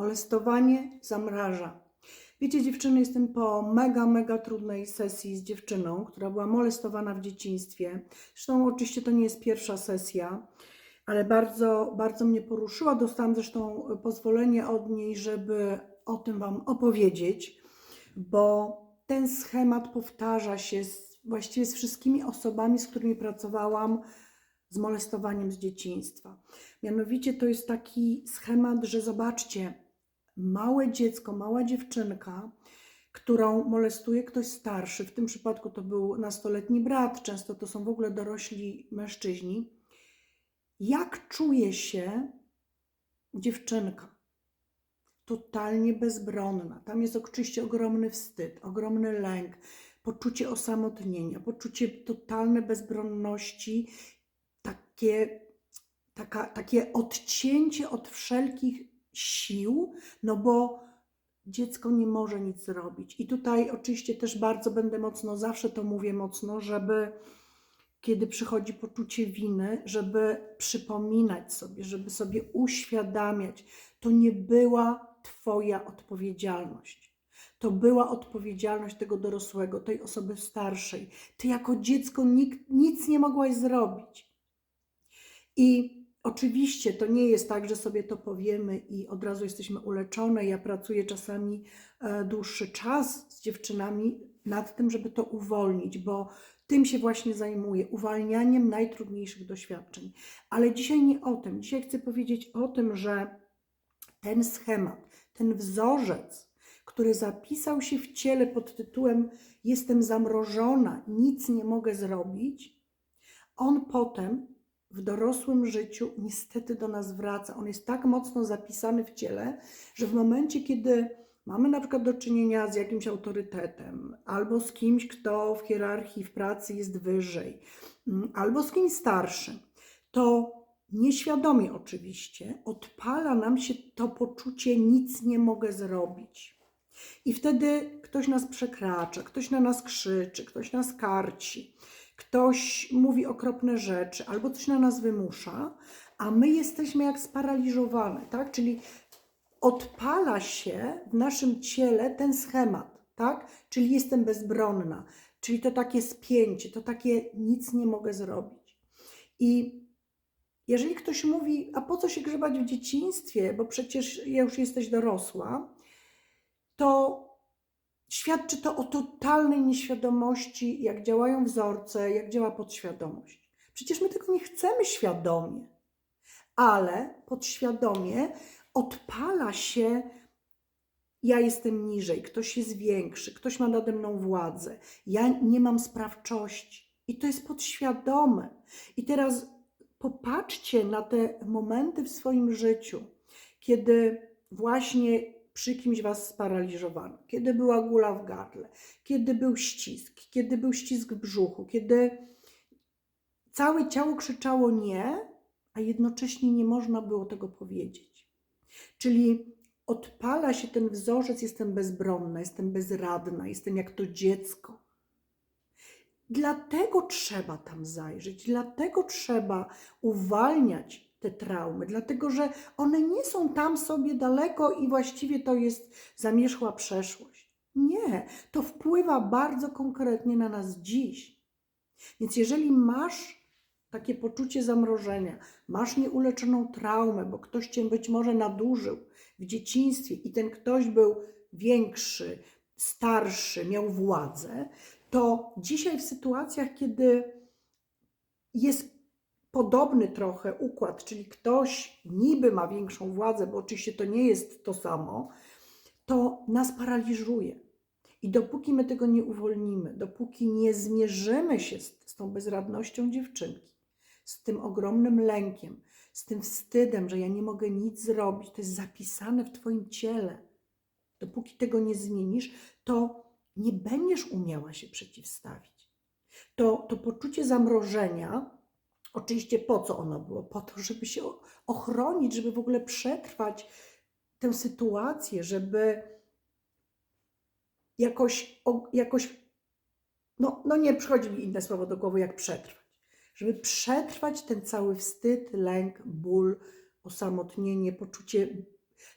Molestowanie zamraża. Wiecie, dziewczyny, jestem po mega, mega trudnej sesji z dziewczyną, która była molestowana w dzieciństwie. Zresztą oczywiście to nie jest pierwsza sesja, ale bardzo, bardzo mnie poruszyła. Dostałam zresztą pozwolenie od niej, żeby o tym Wam opowiedzieć, bo ten schemat powtarza się z, właściwie z wszystkimi osobami, z którymi pracowałam z molestowaniem z dzieciństwa. Mianowicie to jest taki schemat, że zobaczcie, małe dziecko, mała dziewczynka, którą molestuje ktoś starszy, w tym przypadku to był nastoletni brat, często to są w ogóle dorośli mężczyźni. Jak czuje się dziewczynka? Totalnie bezbronna. Tam jest oczywiście ogromny wstyd, ogromny lęk, poczucie osamotnienia, poczucie totalnej bezbronności, takie, taka, takie odcięcie od wszelkich sił, no bo dziecko nie może nic zrobić. I tutaj oczywiście też bardzo będę mocno, zawsze to mówię mocno, żeby kiedy przychodzi poczucie winy, żeby przypominać sobie, żeby sobie uświadamiać, to nie była Twoja odpowiedzialność. To była odpowiedzialność tego dorosłego, tej osoby starszej. Ty jako dziecko nikt, nic nie mogłaś zrobić. I oczywiście to nie jest tak, że sobie to powiemy i od razu jesteśmy uleczone. Ja pracuję czasami e, dłuższy czas z dziewczynami nad tym, żeby to uwolnić, bo tym się właśnie zajmuję uwalnianiem najtrudniejszych doświadczeń. Ale dzisiaj nie o tym. Dzisiaj chcę powiedzieć o tym, że ten schemat, ten wzorzec, który zapisał się w ciele pod tytułem Jestem zamrożona, nic nie mogę zrobić, on potem w dorosłym życiu niestety do nas wraca. On jest tak mocno zapisany w ciele, że w momencie, kiedy mamy na przykład do czynienia z jakimś autorytetem, albo z kimś, kto w hierarchii w pracy jest wyżej, mm, albo z kimś starszym, to nieświadomie oczywiście odpala nam się to poczucie nic nie mogę zrobić. I wtedy ktoś nas przekracza, ktoś na nas krzyczy, ktoś nas karci, ktoś mówi okropne rzeczy albo coś na nas wymusza, a my jesteśmy jak sparaliżowane, tak? Czyli odpala się w naszym ciele ten schemat, tak? Czyli jestem bezbronna, czyli to takie spięcie, to takie nic nie mogę zrobić. I jeżeli ktoś mówi, a po co się grzebać w dzieciństwie, bo przecież już jesteś dorosła, to świadczy to o totalnej nieświadomości, jak działają wzorce, jak działa podświadomość. Przecież my tego nie chcemy świadomie, ale podświadomie odpala się, ja jestem niżej, ktoś jest większy, ktoś ma nade mną władzę, ja nie mam sprawczości. I to jest podświadome. I teraz popatrzcie na te momenty w swoim życiu, kiedy właśnie przy kimś was sparaliżowano, kiedy była gula w gardle, kiedy był ścisk, kiedy był ścisk w brzuchu, kiedy całe ciało krzyczało nie, a jednocześnie nie można było tego powiedzieć. Czyli odpala się ten wzorzec, jestem bezbronna, jestem bezradna, jestem jak to dziecko. Dlatego trzeba tam zajrzeć, dlatego trzeba uwalniać te traumy, dlatego że one nie są tam sobie daleko i właściwie to jest zamierzchła przeszłość. Nie, to wpływa bardzo konkretnie na nas dziś. Więc jeżeli masz takie poczucie zamrożenia, masz nieuleczoną traumę, bo ktoś cię być może nadużył w dzieciństwie i ten ktoś był większy, starszy, miał władzę, to dzisiaj w sytuacjach, kiedy jest podobny trochę układ, czyli ktoś niby ma większą władzę, bo oczywiście to nie jest to samo, to nas paraliżuje. I dopóki my tego nie uwolnimy, dopóki nie zmierzymy się z, z tą bezradnością dziewczynki, z tym ogromnym lękiem, z tym wstydem, że ja nie mogę nic zrobić, to jest zapisane w Twoim ciele. Dopóki tego nie zmienisz, to nie będziesz umiała się przeciwstawić. To, to poczucie zamrożenia, oczywiście po co ono było? Po to, żeby się ochronić, żeby w ogóle przetrwać tę sytuację, żeby jakoś, jakoś no, no nie przychodzi mi inne słowo do głowy, jak przetrwać. Żeby przetrwać ten cały wstyd, lęk, ból, osamotnienie, poczucie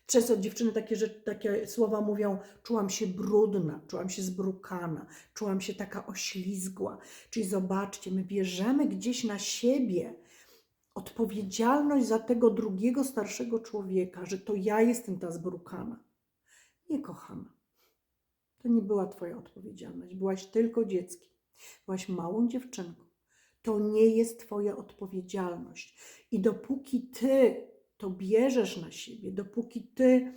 Często dziewczyny takie, rzeczy, takie słowa mówią: czułam się brudna, czułam się zbrukana, czułam się taka oślizgła. Czyli zobaczcie, my bierzemy gdzieś na siebie odpowiedzialność za tego drugiego starszego człowieka, że to ja jestem ta zbrukana. Nie, kochana. To nie była Twoja odpowiedzialność. Byłaś tylko dzieckiem. Byłaś małą dziewczynką. To nie jest Twoja odpowiedzialność. I dopóki Ty to bierzesz na siebie, dopóki Ty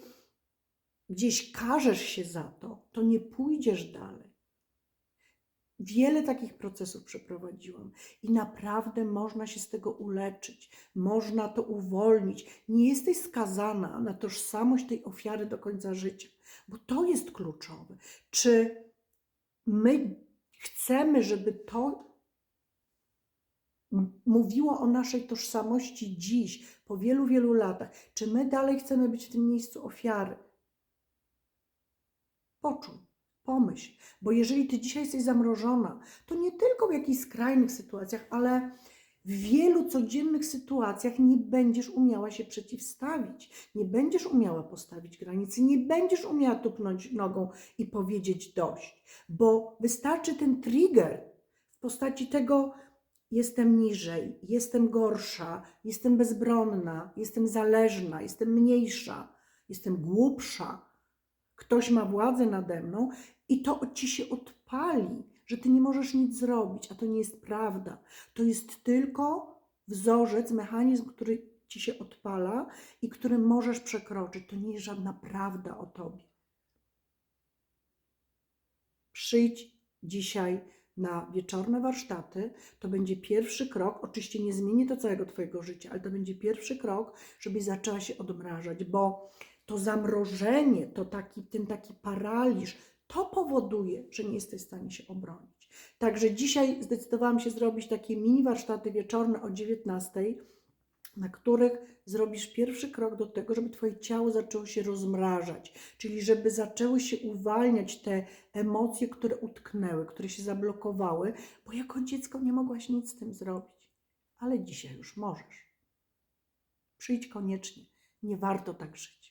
gdzieś karzesz się za to, to nie pójdziesz dalej. Wiele takich procesów przeprowadziłam i naprawdę można się z tego uleczyć, można to uwolnić. Nie jesteś skazana na tożsamość tej ofiary do końca życia, bo to jest kluczowe. Czy my chcemy, żeby to mówiło o naszej tożsamości dziś, po wielu, wielu latach? Czy my dalej chcemy być w tym miejscu ofiary? Poczuj. Pomyśl, bo jeżeli ty dzisiaj jesteś zamrożona, to nie tylko w jakichś skrajnych sytuacjach, ale w wielu codziennych sytuacjach nie będziesz umiała się przeciwstawić, nie będziesz umiała postawić granicy, nie będziesz umiała tupnąć nogą i powiedzieć dość, bo wystarczy ten trigger w postaci tego, jestem niżej, jestem gorsza, jestem bezbronna, jestem zależna, jestem mniejsza, jestem głupsza. Ktoś ma władzę nade mną i to ci się odpali, że ty nie możesz nic zrobić, a to nie jest prawda. To jest tylko wzorzec, mechanizm, który ci się odpala i który możesz przekroczyć. To nie jest żadna prawda o tobie. Przyjdź dzisiaj na wieczorne warsztaty. To będzie pierwszy krok. Oczywiście nie zmieni to całego Twojego życia, ale to będzie pierwszy krok, żebyś zaczęła się odmrażać, bo to zamrożenie, to taki, ten taki paraliż, to powoduje, że nie jesteś w stanie się obronić. Także dzisiaj zdecydowałam się zrobić takie mini warsztaty wieczorne o 19, na których zrobisz pierwszy krok do tego, żeby Twoje ciało zaczęło się rozmrażać, czyli żeby zaczęły się uwalniać te emocje, które utknęły, które się zablokowały, bo jako dziecko nie mogłaś nic z tym zrobić. Ale dzisiaj już możesz. Przyjdź koniecznie. Nie warto tak żyć.